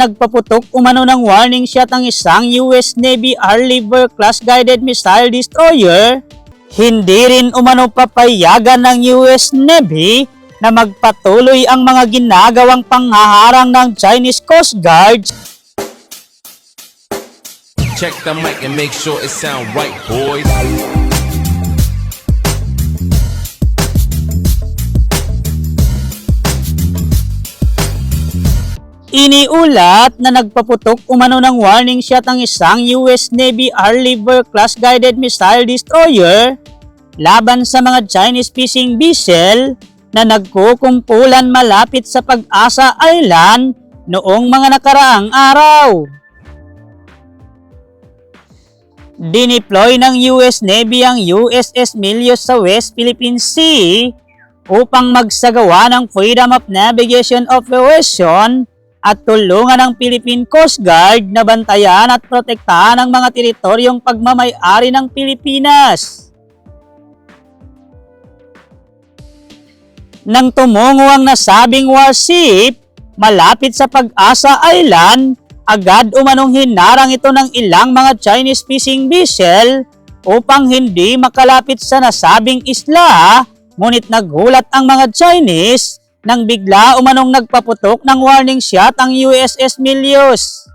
nagpaputok umano ng warning shot ang isang US Navy Arleigh class guided missile destroyer, hindi rin umano papayagan ng US Navy na magpatuloy ang mga ginagawang panghaharang ng Chinese Coast Guard Check the mic and make sure it sound right, boys. Iniulat na nagpaputok umano ng warning shot ang isang US Navy Arleigh class guided missile destroyer laban sa mga Chinese fishing vessel na nagkukumpulan malapit sa Pag-asa Island noong mga nakaraang araw. Dineploy ng US Navy ang USS Milius sa West Philippine Sea upang magsagawa ng Freedom of Navigation Operation at tulungan ang Philippine Coast Guard na bantayan at protektahan ang mga teritoryong pagmamay-ari ng Pilipinas. Nang tumungo ang nasabing warship malapit sa Pag-asa Island, agad umanong hinarang ito ng ilang mga Chinese fishing vessel upang hindi makalapit sa nasabing isla, ngunit nagulat ang mga Chinese nang bigla umanong nagpaputok ng warning shot ang USS Milius.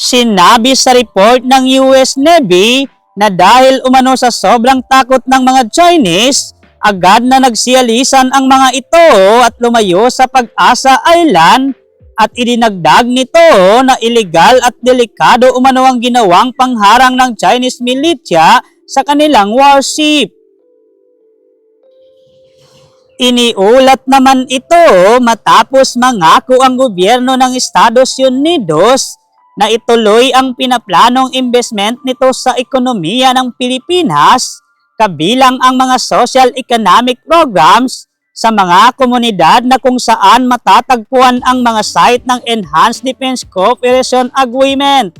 Sinabi sa report ng US Navy na dahil umano sa sobrang takot ng mga Chinese, agad na nagsiyalisan ang mga ito at lumayo sa Pag-asa Island at idinagdag nito na ilegal at delikado umano ang ginawang pangharang ng Chinese militia sa kanilang warship. Iniulat naman ito matapos mangako ang gobyerno ng Estados Unidos na ituloy ang pinaplanong investment nito sa ekonomiya ng Pilipinas kabilang ang mga social economic programs sa mga komunidad na kung saan matatagpuan ang mga site ng Enhanced Defense Cooperation Agreement.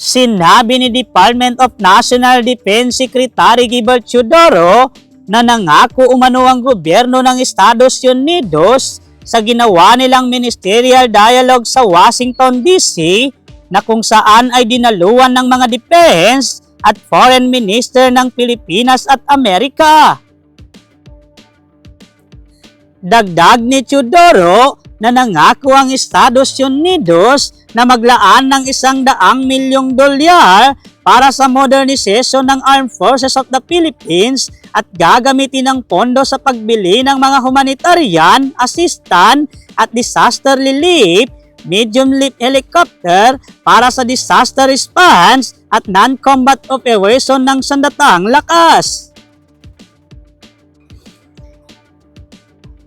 Sinabi ni Department of National Defense Secretary Gilbert Teodoro na nangako umano ang gobyerno ng Estados Unidos sa ginawa nilang ministerial dialogue sa Washington DC na kung saan ay dinaluan ng mga defense at foreign minister ng Pilipinas at Amerika. Dagdag ni Teodoro na nangako ang Estados Unidos na maglaan ng isang daang milyong dolyar para sa modernization ng Armed Forces of the Philippines at gagamitin ang pondo sa pagbili ng mga humanitarian, assistant at disaster relief, medium lift helicopter para sa disaster response at non-combat operation ng sandatang lakas.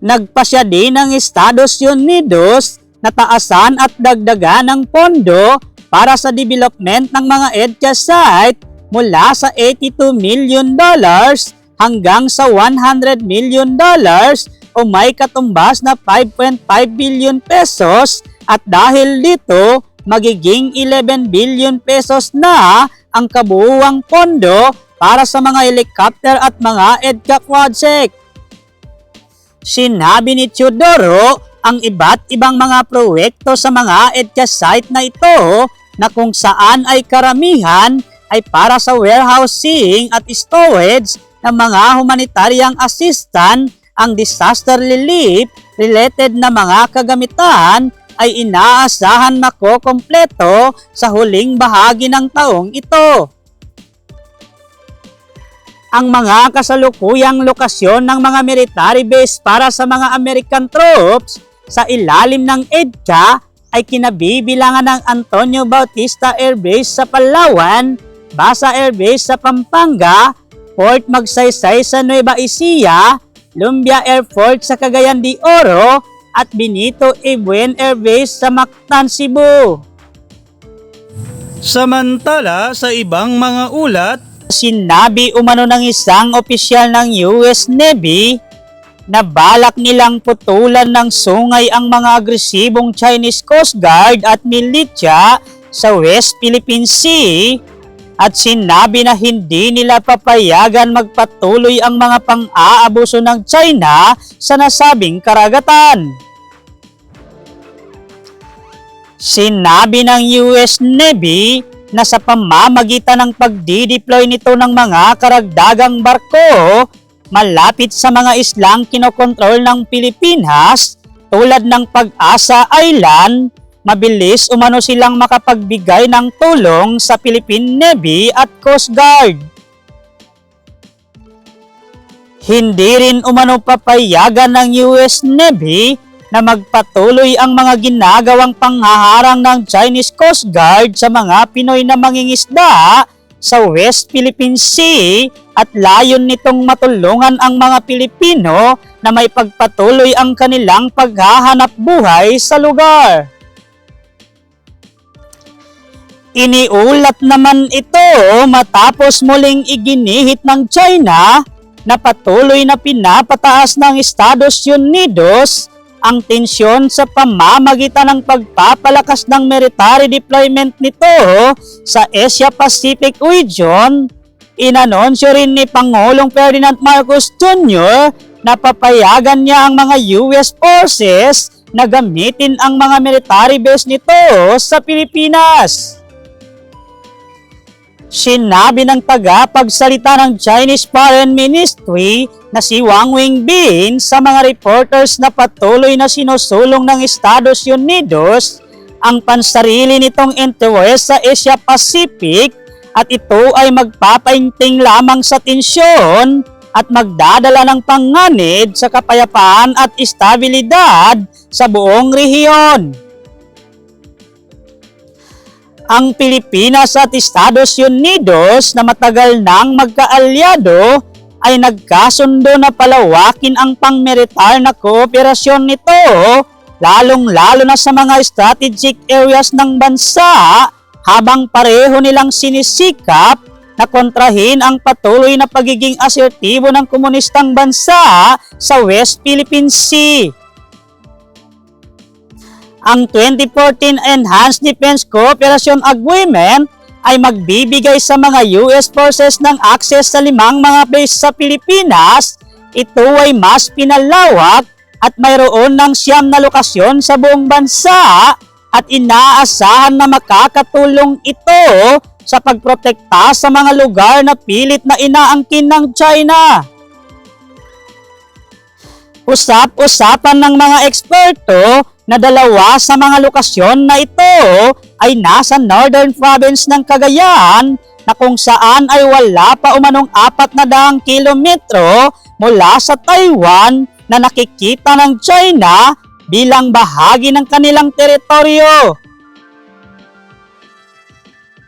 nagpasya din ng Estados Unidos na taasan at dagdagan ng pondo para sa development ng mga EDCA site mula sa 82 million dollars hanggang sa 100 million dollars o may katumbas na 5.5 billion pesos at dahil dito magiging 11 billion pesos na ang kabuuang pondo para sa mga helicopter at mga EDCA project. Sinabi ni Teodoro ang iba't ibang mga proyekto sa mga EDCA site na ito na kung saan ay karamihan ay para sa warehousing at storage ng mga humanitariang assistant ang disaster relief related na mga kagamitan ay inaasahan makokompleto sa huling bahagi ng taong ito. Ang mga kasalukuyang lokasyon ng mga military base para sa mga American troops sa ilalim ng EDCA ay kinabibilangan ng Antonio Bautista Air Base sa Palawan, Basa Air Base sa Pampanga, Fort Magsaysay sa Nueva Ecija, Lumbia Air Fort sa Cagayan de Oro, at Benito A. Buen Air Base sa Mactan, Cebu. Samantala sa ibang mga ulat, sinabi umano ng isang opisyal ng US Navy na balak nilang putulan ng sungay ang mga agresibong Chinese Coast Guard at militia sa West Philippine Sea at sinabi na hindi nila papayagan magpatuloy ang mga pang-aabuso ng China sa nasabing karagatan. Sinabi ng US Navy na sa pamamagitan ng pagdideploy nito ng mga karagdagang barko malapit sa mga islang kinokontrol ng Pilipinas tulad ng Pag-asa Island, mabilis umano silang makapagbigay ng tulong sa Philippine Navy at Coast Guard. Hindi rin umano papayagan ng US Navy na magpatuloy ang mga ginagawang panghaharang ng Chinese Coast Guard sa mga Pinoy na mangingisda sa West Philippine Sea at layon nitong matulungan ang mga Pilipino na may pagpatuloy ang kanilang paghahanap buhay sa lugar. Iniulat naman ito matapos muling iginihit ng China na patuloy na pinapataas ng Estados Unidos ang tensyon sa pamamagitan ng pagpapalakas ng military deployment nito sa Asia Pacific region. Inanunsyo rin ni Pangulong Ferdinand Marcos Jr. na papayagan niya ang mga US forces na gamitin ang mga military base nito sa Pilipinas. Sinabi ng tagapagsalita ng Chinese Foreign Ministry na si Wang Wenbin sa mga reporters na patuloy na sinusulong ng Estados Unidos ang pansarili nitong interest sa Asia Pacific at ito ay magpapainting lamang sa tensyon at magdadala ng panganib sa kapayapaan at estabilidad sa buong rehiyon ang Pilipinas at Estados Unidos na matagal nang magkaalyado ay nagkasundo na palawakin ang pangmilitar na kooperasyon nito lalong-lalo na sa mga strategic areas ng bansa habang pareho nilang sinisikap na kontrahin ang patuloy na pagiging asertibo ng komunistang bansa sa West Philippine Sea ang 2014 Enhanced Defense Cooperation Agreement ay magbibigay sa mga US forces ng access sa limang mga base sa Pilipinas. Ito ay mas pinalawak at mayroon ng siyam na lokasyon sa buong bansa at inaasahan na makakatulong ito sa pagprotekta sa mga lugar na pilit na inaangkin ng China. Usap-usapan ng mga eksperto na dalawa sa mga lokasyon na ito ay nasa northern province ng Cagayan na kung saan ay wala pa umanong apat na daang kilometro mula sa Taiwan na nakikita ng China bilang bahagi ng kanilang teritoryo.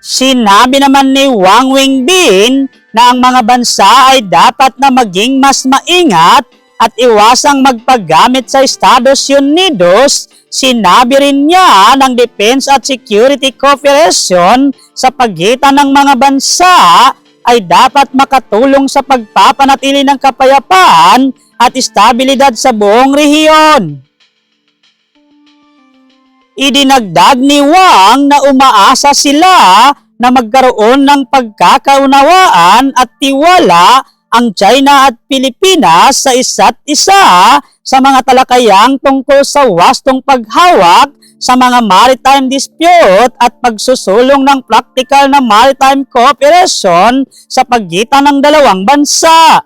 Sinabi naman ni Wang Wenbin na ang mga bansa ay dapat na maging mas maingat at iwasang magpagamit sa Estados Unidos, sinabi rin niya ng Defense at Security Cooperation sa pagitan ng mga bansa ay dapat makatulong sa pagpapanatili ng kapayapaan at estabilidad sa buong rehiyon. Idinagdag ni Wang na umaasa sila na magkaroon ng pagkakaunawaan at tiwala ang China at Pilipinas sa isa't isa sa mga talakayang tungkol sa wastong paghawak sa mga maritime dispute at pagsusulong ng practical na maritime cooperation sa pagitan ng dalawang bansa.